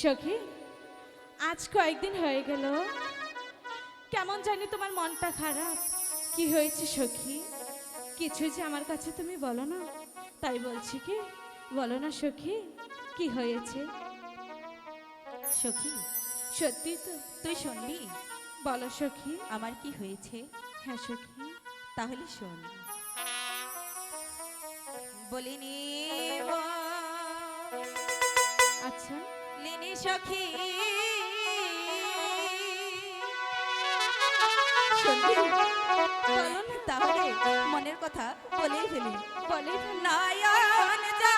সখী আজ কয়েকদিন হয়ে গেল। কেমন জানি তোমার মনটা খারাপ। কি হয়েছে সখী? কিছু যে আমার কাছে তুমি বলো না। তাই বলছি কি বলো না সখী কি হয়েছে? সখী সত্যি তো তুই শুনবি বলো সখী। আমার কি হয়েছে? হ্যাঁ সখী। তাহলে শোন। বলিনি আচ্ছা। লিনি সখী। তাহলে মনের কথা বলেই ফেলি। বলে নয়ন যা